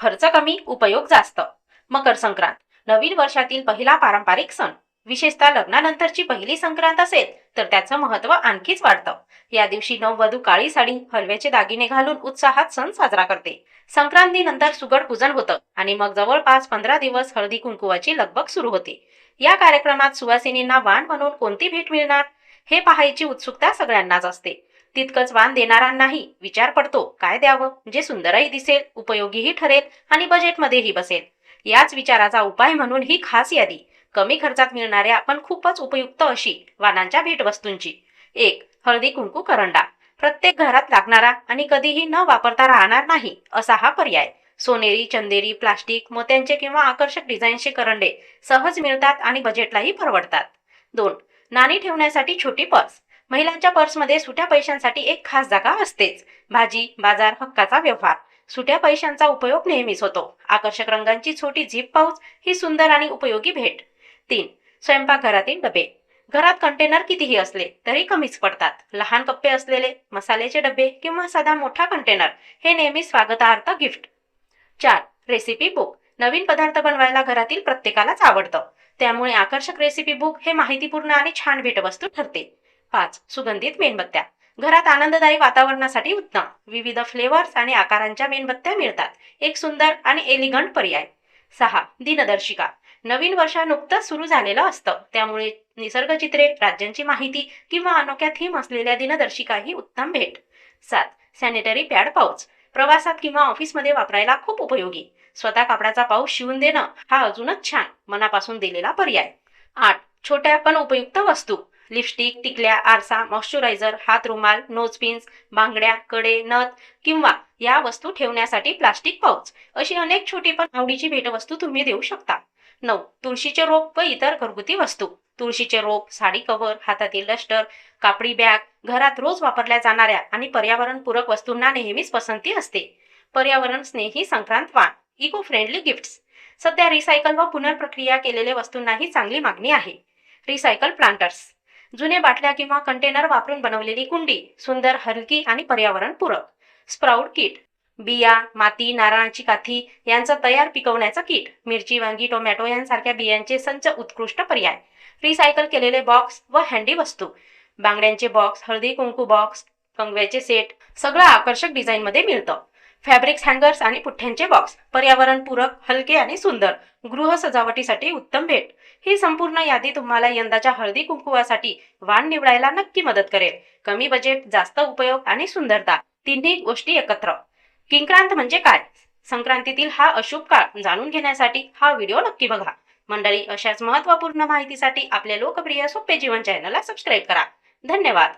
खर्च कमी उपयोग जास्त. मकर संक्रांत. नवीन वर्षातील पहिला पारंपरिक सण. विशेषतः लग्नानंतरची पहिली संक्रांत असेल तर त्याचं महत्त्व आणखीच वाढतं. या दिवशी नववधू काळी साडी हलव्याचे दागिने घालून उत्साहात सण साजरा करते. संक्रांतीनंतर सुगड पूजन होतं आणि मग जवळपास पंधरा दिवस हळदी कुंकुवाची लगबग सुरू होते. या कार्यक्रमात सुवासिनींना वाण म्हणून कोणती भेट मिळणार? हे पाहायची उत्सुकता सगळ्यांनाच असते. तितकंच वाण देणारांनाही विचार पडतो. काय द्यावं? जे सुंदरही दिसेल उपयोगीही ठरेल आणि बजेटमध्येही बसेल. याच विचाराचा उपाय म्हणून ही खास यादी. कमी खर्चात मिळणाऱ्या पण खूपच उपयुक्त अशी वाणांच्या भेटवस्तूंची. एक हळदी कुंकू करंडा. प्रत्येक घरात लागणारा आणि कधीही न वापरता राहणार नाही असा हा पर्याय. सोनेरी चंदेरी प्लास्टिक मोत्यांचे किंवा आकर्षक डिझाईनचे करंडे सहज मिळतात आणि बजेटलाही परवडतात. दोन नाणी ठेवण्यासाठी छोटी पर्स महिलांच्या पर्समध्ये सुट्या पैशांसाठी एक खास जागा असतेच. भाजी बाजार हक्काचा व्यवहार. सुट्या पैशांचा उपयोग नेहमीच होतो. आकर्षक रंगांची छोटी झीप पाऊच ही सुंदर आणि उपयोगी भेट. तीन स्वयंपाकघरातील डबे. घरात कंटेनर कितीही असले तरी कमीच पडतात. लहान कप्पे असलेले मसाल्याचे डबे किंवा साधा मोठा कंटेनर हे नेहमी स्वागतार्थ गिफ्ट. चार रेसिपी बुक. नवीन पदार्थ बनवायला घरातील प्रत्येकालाच आवडतं. त्यामुळे आकर्षक रेसिपी बुक हे माहितीपूर्ण आणि छान भेटवस्तू ठरते. पाच सुगंधित मेणबत्त्या. घरात आनंददायी वातावरणासाठी उत्तम. विविध फ्लेवर्स आणि आकारांच्या मेणबत्त्या मिळतात. एक सुंदर आणि एलिगंट पर्याय. सहा दिनदर्शिका. नवीन वर्ष नुकतंच सुरू झालेलं असतं. त्यामुळे निसर्गचित्रे राज्यांची माहिती किंवा अनोख्या थीम असलेल्या दिनदर्शिका ही उत्तम भेट. सात सॅनिटरी पॅड पाऊच प्रवासात किंवा ऑफिसमध्ये वापरायला खूप उपयोगी. स्वतः कापडाचा पाऊस शिवून देणं हा अजूनच छान मनापासून दिलेला पर्याय. आठ छोट्या पण उपयुक्त वस्तू. लिपस्टिक टिकल्या आरसा मॉइश्चरायझर हात रुमाल नोज पिन्स बांगड्या कडे नथ किंवा या वस्तू ठेवण्यासाठी प्लास्टिक पाऊच अशी अनेक छोटी पण आवडीची भेटवस्तू तुम्ही देऊ शकता. नऊ तुळशीचे रोप व इतर घरगुती वस्तू. तुळशीचे रोप साडी कव्हर हातातील डस्टर कापडी बॅग घरात रोज वापरल्या जाणाऱ्या आणि पर्यावरणपूरक वस्तूंना नेहमीच पसंती असते. पर्यावरण स्नेही संक्रांत वाण इको फ्रेंडली गिफ्ट्स. सध्या रिसायकल व पुनर्प्रक्रिया केलेल्या वस्तूंनाही चांगली मागणी आहे. Recycle planters. जुने बाटल्या किंवा कंटेनर वापरून बनवलेली कुंडी सुंदर हलकी आणि पर्यावरणपूरक. स्प्राऊट किट बिया माती नारळाची काथी यांचं तयार पिकवण्याचं किट मिरची वांगी टोमॅटो यांसारख्या बियांचे संच उत्कृष्ट पर्याय. रिसायकल केलेले बॉक्स व हँडी वस्तू. बांगड्यांचे box Haldi Kunku box कंगव्याचे set सगळं आकर्षक डिझाईनमध्ये मिळतं. फॅब्रिक्स हँगर्स आणि पुठ्ठ्यांचे बॉक्स पर्यावरणपूरक हलके आणि सुंदर गृह सजावटीसाठी उत्तम भेट. ही संपूर्ण यादी तुम्हाला यंदाच्या हळदी कुंकुवासाठी वाण निवडायला नक्की मदत करेल. कमी बजेट जास्त उपयोग आणि सुंदरता तिन्ही गोष्टी एकत्र. किंक्रांत म्हणजे काय? संक्रांतीतील हा अशुभ काळ जाणून घेण्यासाठी हा व्हिडिओ नक्की बघा. मंडळी अशाच महत्त्वपूर्ण माहितीसाठी आपल्या लोकप्रिय सोपे जीवन चॅनलला सबस्क्राईब करा. धन्यवाद.